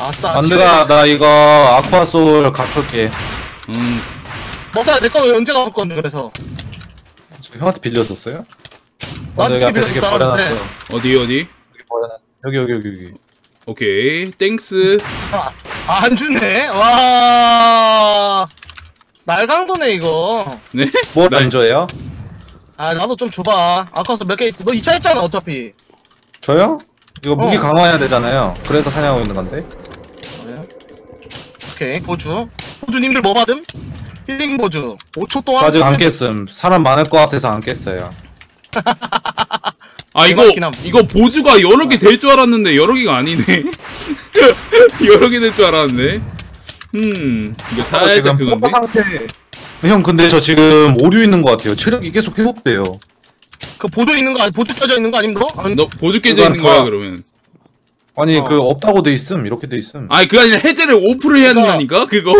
아싸. 안드가 나 이거 아쿠아 소울 갚을게. 음 머사 내거 언제 갚을 건데 그래서. 저 형한테 빌려줬어요? 나한테 빌려줬다 버려놨어. 어디 어디 여기 버려놨어. 여기 여기 여기 여기. 오케이 땡스 아, 안 주네. 와. 날강도네 이거. 네? 뭘 나- 던져요? 아 나도 좀 줘봐. 아까서 몇 개 있어. 너 2차 했잖아 어차피. 저요? 이거 무기 어. 강화해야 되잖아요. 그래서 사냥하고 있는 건데. 오케이 보주. 보주님들 뭐 받음? 힐링 보주. 5초 동안. 아직 안 깼음. 사람 많을 것 같아서 안 깼어요. 아 이거. 이거 보주가 여러 개 될 줄 알았는데 여러 개가 아니네 여러 개 될 줄 알았는데 음 이거 살짝 그건데 상태. 형 근데 저 지금 오류 있는 것 같아요. 체력이 계속 회복돼요. 그 보조 있는 거 아니 보조 껴져 있는 거 아님 너? 아니, 너 보주 깨져 그건 있는 거야 다- 그러면 아니 어. 그 없다고 돼 있음. 이렇게 돼 있음. 아니 그게 아니라 해제를 오프를 해야 된다니까 그거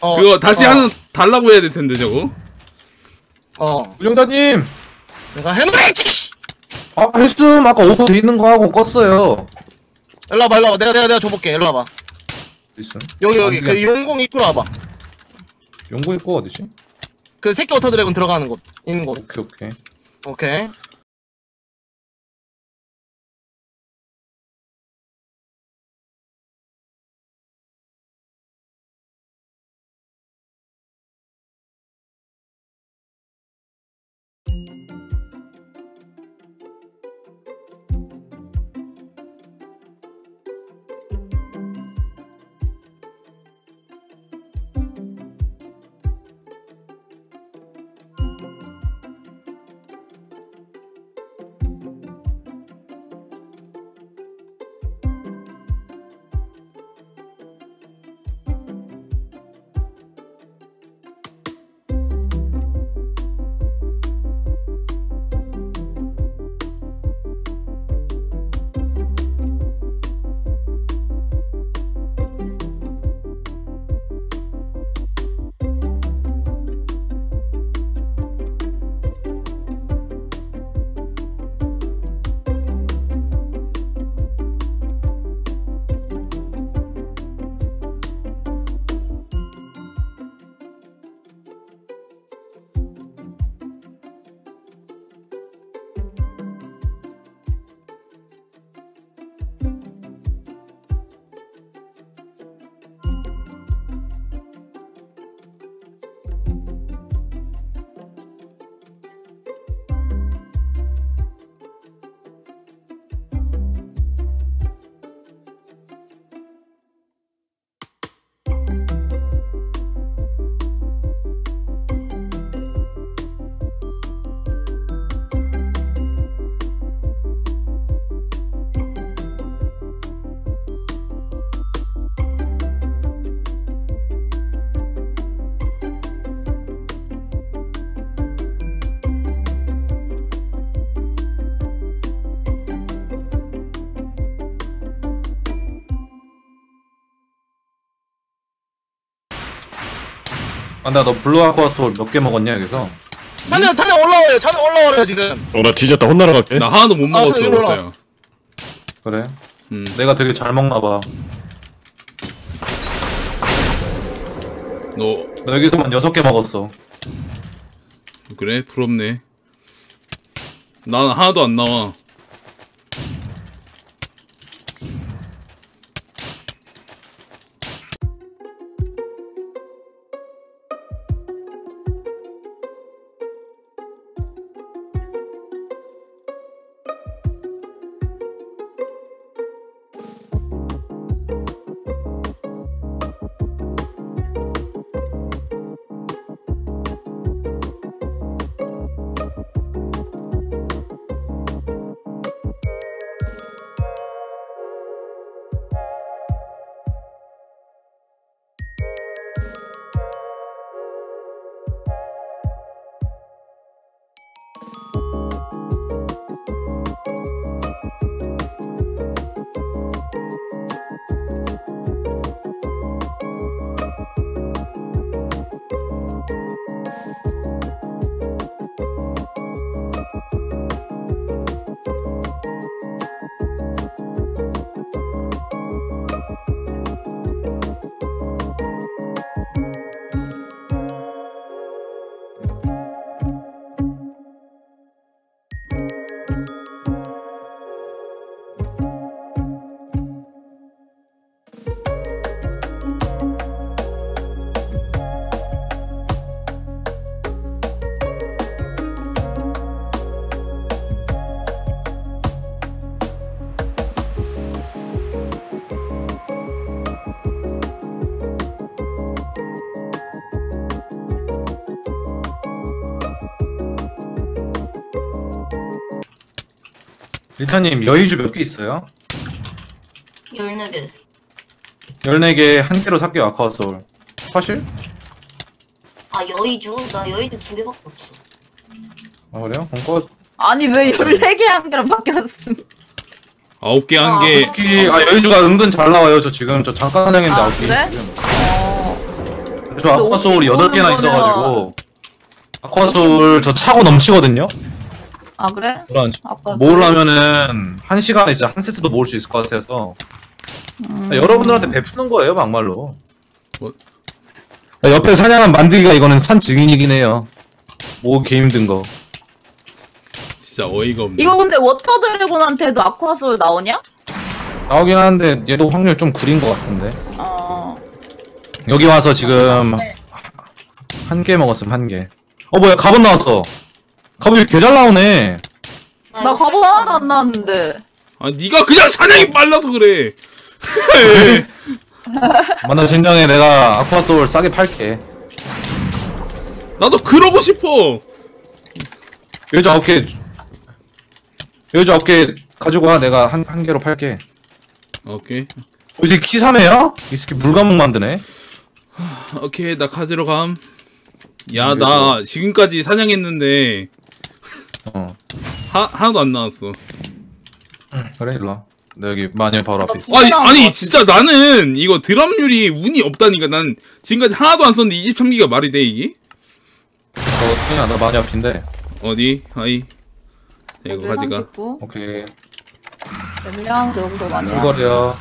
어, 그거 다시 어, 하나 달라고 해야 될 텐데 저거 어. 운영자님. 내가 해놓겠지. 아 했음. 아까 오버 돼 있는 거 하고 껐어요. 일로 와봐 일로 와봐. 내가 내가 내가 줘볼게. 일로 와봐. 있음. 여기 여기 그 이용공 입구로 와봐. 연구 있고 어디지? 그 새끼 워터 드래곤 들어가는 곳 있는 곳. 오케이 오케이. 오케이. 안다 너 블루 아쿠아 소울 몇개 먹었냐 여기서? 탄에 탄에 올라와요. 차에 올라와요 지금. 어나 뒤졌다 혼나러 갈게 나 하나도 못 아, 저 먹었어 이리 올라와. 그래요 그래? 음 내가 되게 잘 먹나 봐. 너너 여기서만 여섯 개 먹었어. 그래 부럽네 난 하나도 안 나와 리타님 여의주 몇 개 있어요? 14개. 14개 한 개로 살게요 아카와 소울 사실? 아, 여의주? 나 여의주 두 개밖에 없어. 아 그래요? 그럼 꺼 아니 왜 14개 한 개로 바뀌었음 아홉 개한 아, 개. 특히 아 여의주가 은근 잘 나와요 저 지금 저 잠깐 사냥했는데 아, 아홉 개 그래? 어... 저 아쿠아 소울이 8개나 오십 있어가지고 아쿠아 소울 저 차고 넘치거든요? 아 그래? 그런 모으려면은 한 시간에 진짜 한 세트도 모을 수 있을 것 같아서. 음... 여러분들한테 베푸는 거예요 막말로. 뭐? 옆에 사냥한 만들기가 이거는 산 증인이긴 해요. 모으기 힘든 거. 진짜 어이가 없네. 이거 근데 워터 드래곤한테도 아쿠아솔 나오냐? 나오긴 하는데 얘도 확률 좀 구린 것 같은데. 어... 여기 와서 지금 한 개 먹었음 한개어 뭐야 갑옷 나왔어 갑옷 개잘 나오네 아, 나 갑옷 하나도 안 나왔는데 아 네가 그냥 사냥이 빨라서 그래. 만나 진정에 내가 아쿠아 소울 싸게 팔게 나도 그러고 싶어. 여자 어깨 여자 어깨 가지고 와 내가 한, 한 개로 팔게 오케이. 어, 이제 키사네요? 이 새끼 물감목 만드네 오케이 나 가지러 감. 야 나 지금까지 사냥했는데 어. 하, 하나도 안 나왔어. 그래 일로와. 나 여기 마녀 바로 앞에 있어. 나 아니 아니 것 진짜 나는 이거 드랍률이 운이 없다니까. 난 지금까지 하나도 안 썼는데 23기가 말이 돼 이게? 어 그냥 나 마녀 앞인데. 어디? 하이. 네, 이거 가지가. 39 오케이. mel량 여기도 많이 이거래요.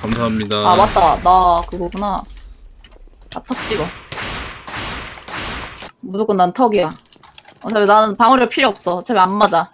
감사합니다. 아 맞다. 나 그거구나. 아턱 찍어. 무조건 난 턱이야 어차피 나는 방어력 필요 없어. 어차피 안 맞아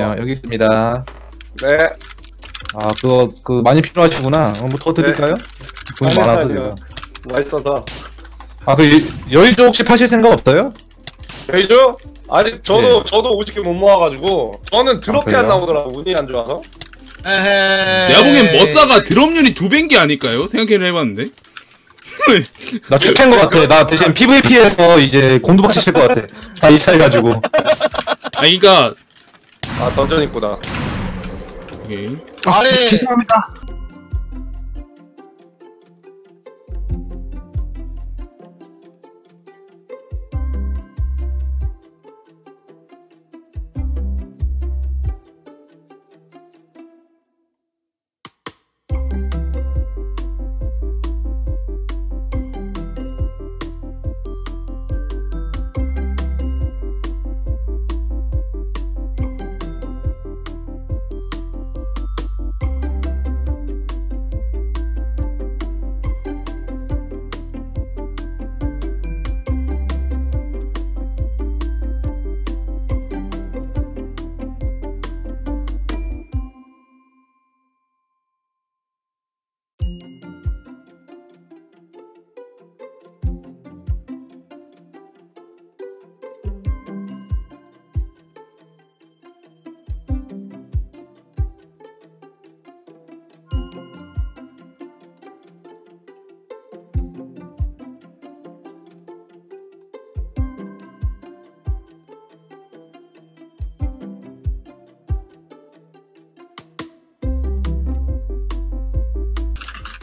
야 여기 있습니다 네. 아 그거 그 많이 필요하시구나 어, 뭐더 드릴까요? 돈이 아니요, 많아서 아니요. 제가 맛있어서. 아그 여의도 혹시 파실 생각 없어요? 베이죠? 아직 저도 네. 저도 50개 못 모아가지고 저는 드럽게 아, 안 그래요? 나오더라고 운이 안 좋아서. 에헤이. 내가 보기엔 머싸가 드롭률이 두 배인 게 아닐까요? 생각을 해봤는데. 나 축한 것 같아 나 대신 PVP에서 이제 공두박 치실 것 같아 다 이 차이 가지고 아 그니까 아 던전 입구다 오케이. 아, 아래 죄송합니다.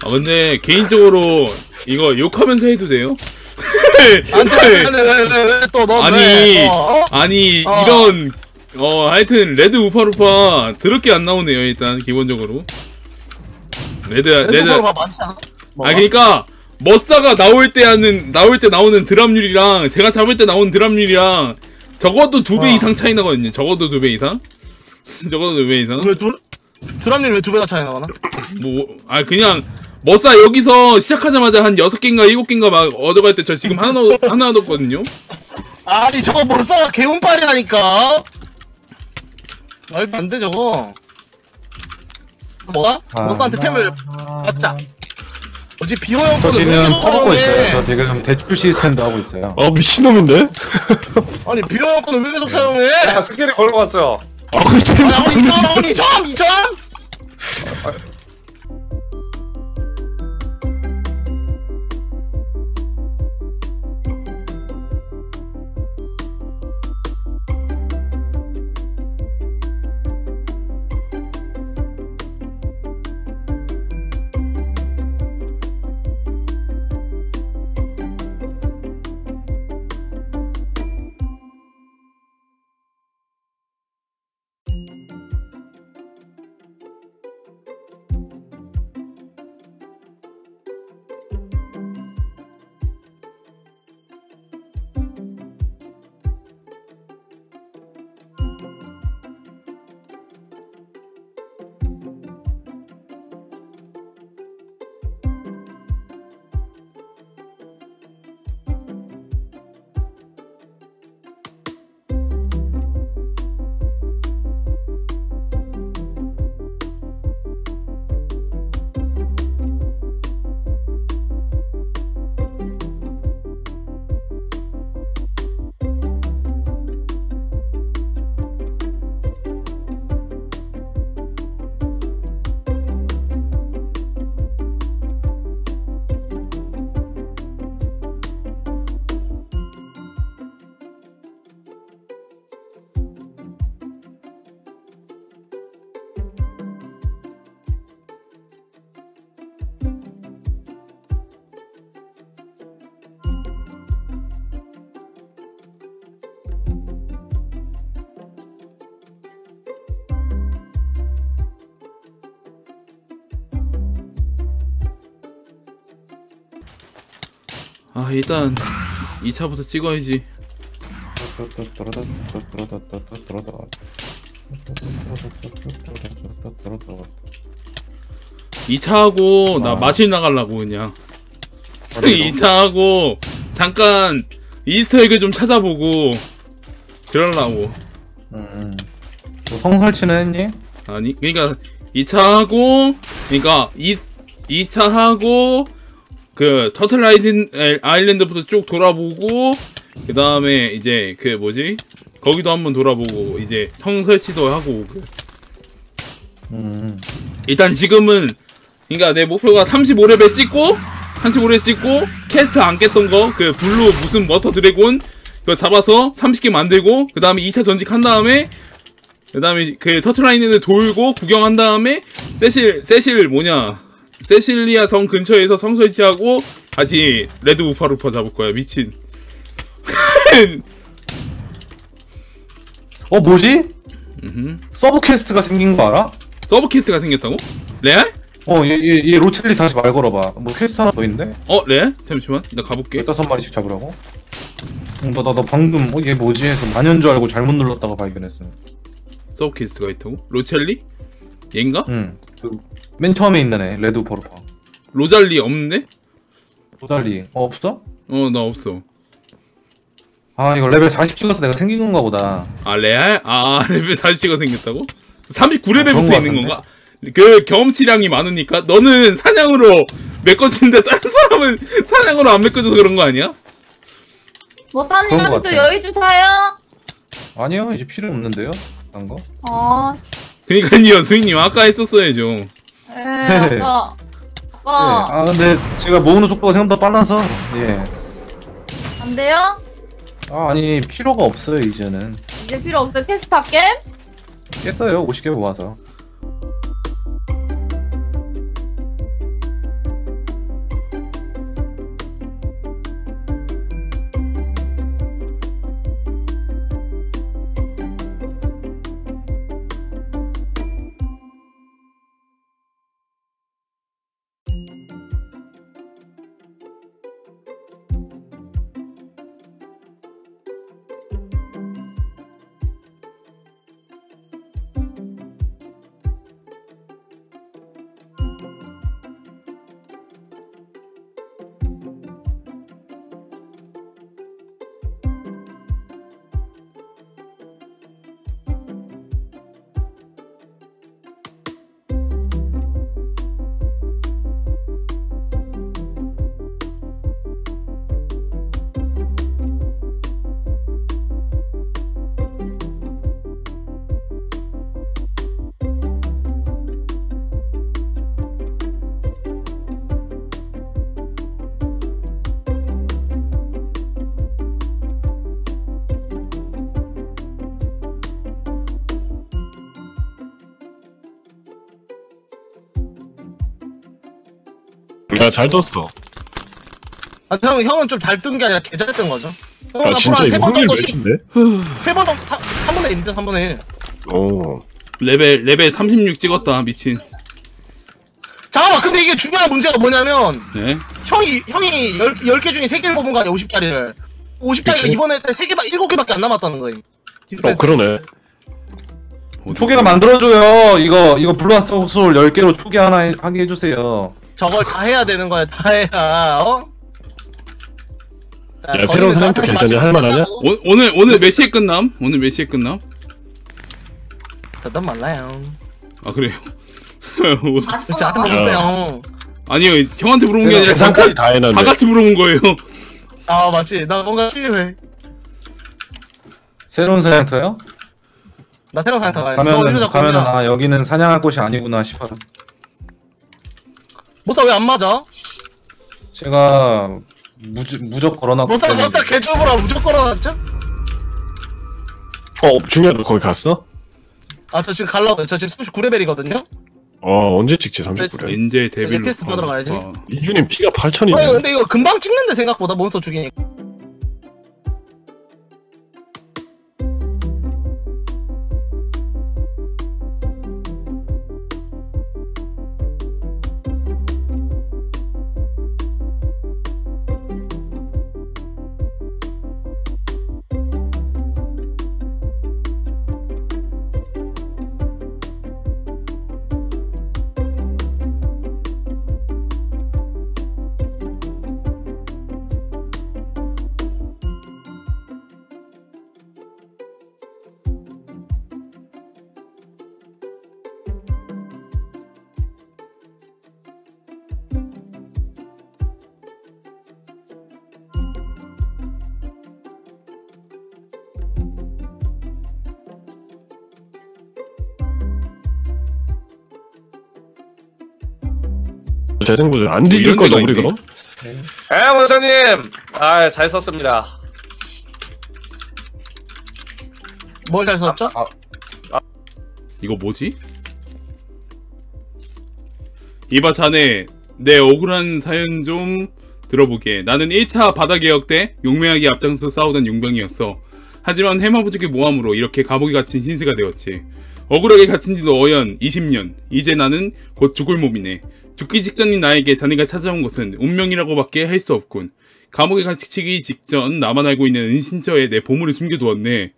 아 근데 개인적으로 이거 욕하면서 해도 돼요? 안돼 안돼 왜왜왜또너 아니 어? 아니 어. 이런 어 하여튼 레드 우파루파 더럽게 안 나오네요 일단 기본적으로 레드 레드 않아? 아 그러니까 머싸가 나올 때 하는 나올 때 나오는 드랍률이랑 제가 잡을 때 나오는 드랍률이랑 적어도 두배 어. 이상 차이 나거든요. 적어도 두 배 이상. 적어도 두 배 이상. 왜 두 드랍률 왜 두 배가 차이 나거나? 뭐 아 그냥 머싸 여기서 시작하자마자 한 여섯 개인가 일곱 개인가 막 얻어갈 때 저 지금 하나 얻- 하나 얻었거든요. 아니 저거 벌써 개운빨이라니까 말도 안 돼 저거 뭐가? 아, 머스한테 템을 받자 어제 비호형 저 지금 사용해? 있어요. 저 지금 대출 시스템도 하고 있어요. 아 미친놈인데? 아니 비호형 거는 왜 계속 사용해? 야 스킬이 걸어갔어요 아 그치 아니 아니 2점 아니 2점 2점 아 일단 2차부터 찍어야지. 2차 하고 나 아. 마실 나가려고 그냥. 2차 하고 잠깐 이스터에그 좀 찾아보고 그러려고. 음. 뭐 성설치는 했니? 아니 그러니까 2차 하고 그러니까 2 2차 하고 그 터틀 아이든, 아일랜드부터 쭉 돌아보고 그 다음에 이제 그 뭐지? 거기도 한번 돌아보고 이제 성 설치도 하고 오고. 음. 일단 지금은 그러니까 내 목표가 35레벨 찍고 35레벨 찍고 캐스트 안 깼던 거 그 블루 무슨 머터 드래곤 그거 잡아서 30개 만들고 그 다음에 2차 전직 한 다음에 그 다음에 그 터틀라인을 돌고 구경한 다음에 세실 세실 뭐냐 세실리아 성 근처에서 성 설치하고 다시 레드 우파루파 잡을 거야 미친. 어 뭐지? 음흠. 서브 퀘스트가 생긴 거 알아? 서브 퀘스트가 생겼다고? 레알? 어얘얘 얘 로첼리 다시 말 걸어봐 뭐 퀘스트 하나 더 있는데? 어 레알? 잠시만 나 가볼게. 15마리씩 잡으라고? 어, 나, 나, 나 방금 어, 얘 뭐지 해서 마녀인 줄 알고 잘못 눌렀다가 발견했어 서브 퀘스트가 있다고? 로첼리? 얘인가? 응그 맨 처음에 있는 애 레드 버르파 로잘리 없는데? 도달리 어 없어? 어 나 없어. 아 이거 레벨 40 찍어서 내가 생긴 건가 보다 아 레알? 아 레벨 40가 생겼다고? 39레벨 어, 거 있는 같은데? 건가? 그 경험치량이 많으니까 너는 사냥으로 메꿔지는데 다른 사람은 사냥으로 안 메꿔져서 그런 거 아니야? 그런 거 아직도 같아. 여의주 사요? 아니요 이제 필요 없는데요 딴 거? 어, 그니까요 수인님 아까 했었어야죠 에, 아빠. 네. 아빠, 아 근데 제가 모으는 속도가 생각보다 빨라서 예. 안 돼요? 아 아니 필요가 없어요 이제는 이제 필요 없어요. 퀘스트 할게. 깼어요 50개 모아서 야, 잘 떴어. 아, 형, 형은 좀 잘 뜬 게 아니라 개 잘 뜬 거죠. 형은 야, 진짜 이거 세번 확률 정도씩, 몇인데? 세번 정도, 3분의 1인데, 3분의 1. 어. 레벨 레벨 36 찍었다 미친 잠깐만, 근데 이게 중요한 문제가 뭐냐면, 네 형이, 형이 10, 10개 중에 3개를 뽑은 거 아니야, 50짜리를. 50짜리가 그치. 이번에 3개, 7개밖에 안 남았다는 거임. 어, 디스펜스. 그러네. 초계가 만들어줘요 이거 이거 블루아스 소울 10개로 초계 하나 해- 하게 해주세요 저걸 다 해야 되는 거야, 다 해야, 어? 자, 야, 새로운 저한테 괜찮냐? 할 만하냐? 끝나고. 오, 오늘 오늘 몇 시에 끝남? 오늘 몇 시에 끝남? 저도 몰라요. 아 그래요? 40분 저한테 남았어. 물어보세요. 아니요 형한테 물어본 게 아니라 계산까지 다다 해놨네. 같이 물어본 거예요 아, 맞지. 나 뭔가 필요해. 새로운 사냥터요? 나 새로운. 너 어디서 가면은 잡고 가면은? 아 여기는 사냥할 곳이 아니구나 싶어서 모사 왜 안 맞아? 제가 무적 무적 걸어놨기 모사, 모사 개쪽으로 무조건 걸어놨죠? 어, 중요하다. 거기 갔어? 아, 저 지금 갈라고요. 저 지금 39레벨이거든요? 어, 언제 찍지, 39래. 엔젤 데빌 퀘스트 받으러 가야지. 이준님 피가 어, 8천이네. 근데 이거 금방 찍는데 생각보다 몬스터 죽이니까. 재생구조 안 뒤질 이런 데가 거다, 우리 있네. 그럼? 에 원장님 아잘 썼습니다 뭘 잘 썼죠? 이거 뭐지? 이봐 자네 내 억울한 사연 좀 들어보게 나는 1차 바다개혁 때 용맹하게 앞장서 싸우던 용병이었어 하지만 해마부족의 모함으로 이렇게 감옥에 갇힌 신세가 되었지 억울하게 갇힌 지도 어연 20년. 이제 나는 곧 죽을 몸이네. 죽기 직전인 나에게 자네가 찾아온 것은 운명이라고밖에 할 수 없군. 감옥에 갇히기 직전 나만 알고 있는 은신처에 내 보물을 숨겨두었네.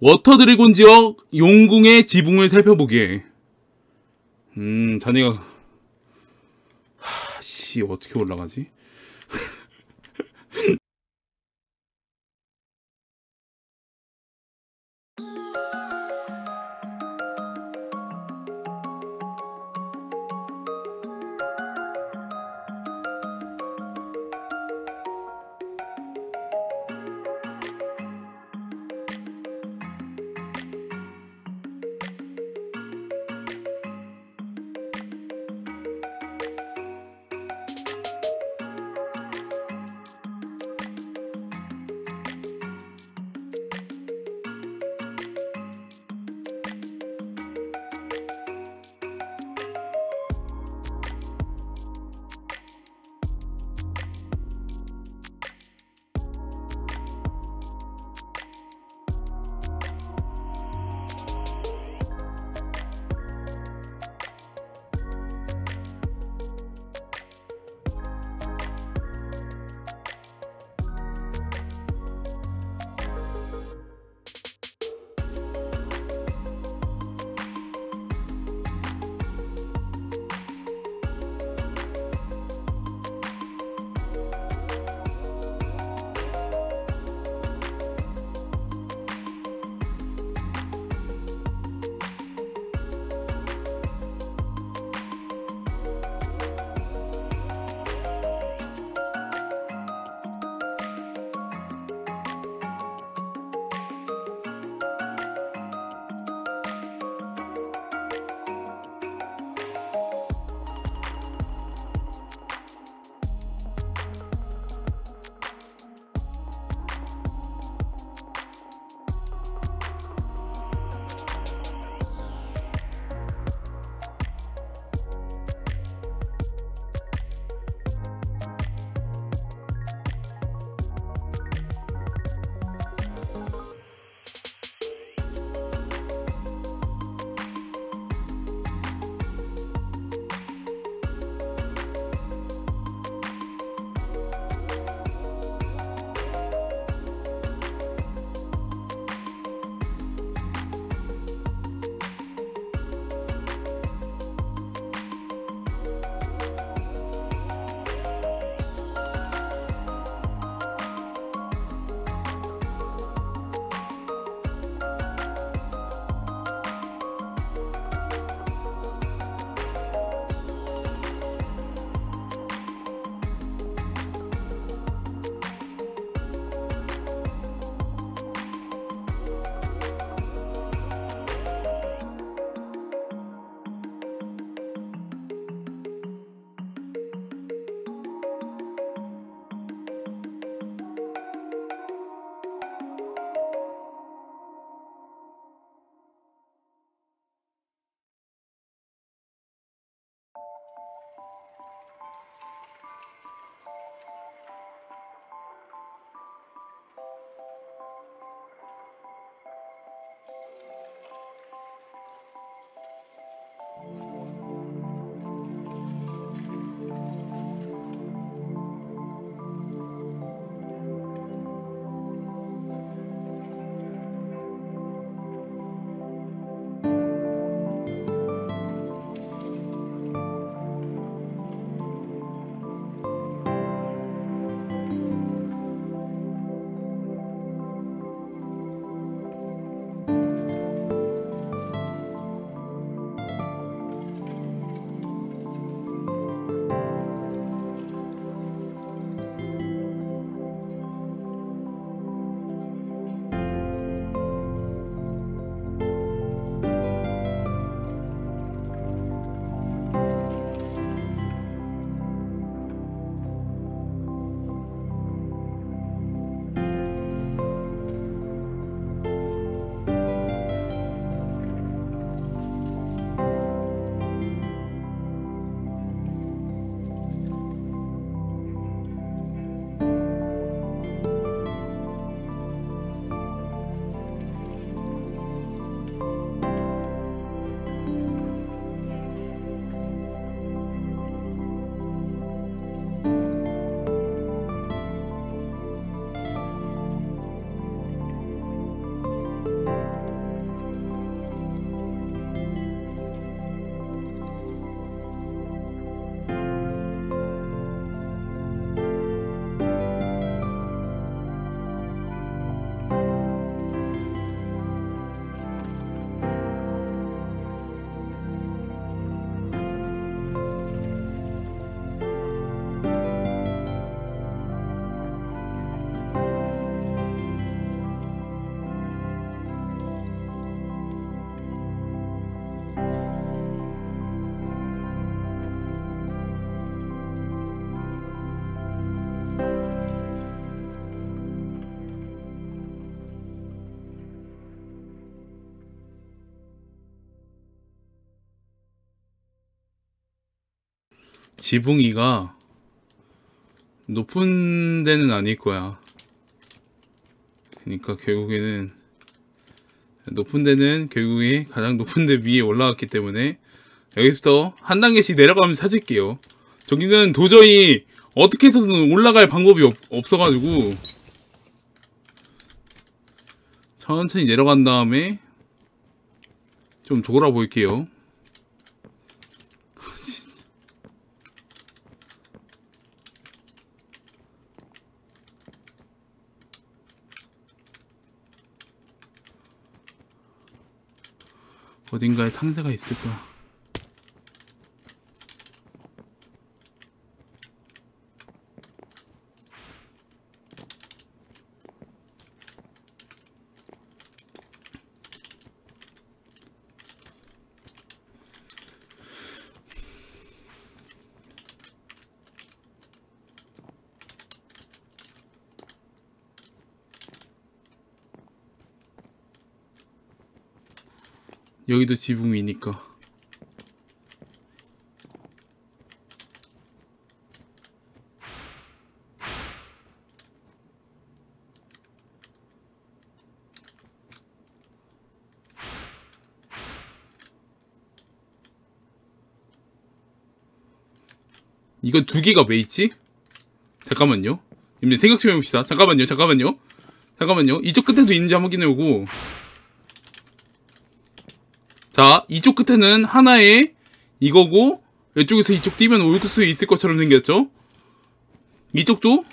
워터 드래곤 지역 용궁의 지붕을 살펴보게. 음, 자네가. 하, 씨 어떻게 올라가지? 지붕이가 높은 데는 아닐 거야. 그러니까 결국에는 높은 데는 결국에 가장 높은 데 위에 올라갔기 때문에 여기서부터 한 단계씩 내려가면서 찾을게요. 저기는 도저히 어떻게 해서든 올라갈 방법이 없, 없어가지고 천천히 내려간 다음에 좀 돌아볼게요. 어딘가에 상자가 있을 거야. 여기도 지붕이니까. 이거 두 개가 왜 있지? 잠깐만요. 님들 생각 좀 해봅시다. 잠깐만요, 잠깐만요. 잠깐만요. 이쪽 끝에도 있는지 한번 확인해보고. 자, 이쪽 끝에는 하나의 이거고, 이쪽에서 이쪽 뛰면 올 수 있을 것처럼 생겼죠? 이쪽도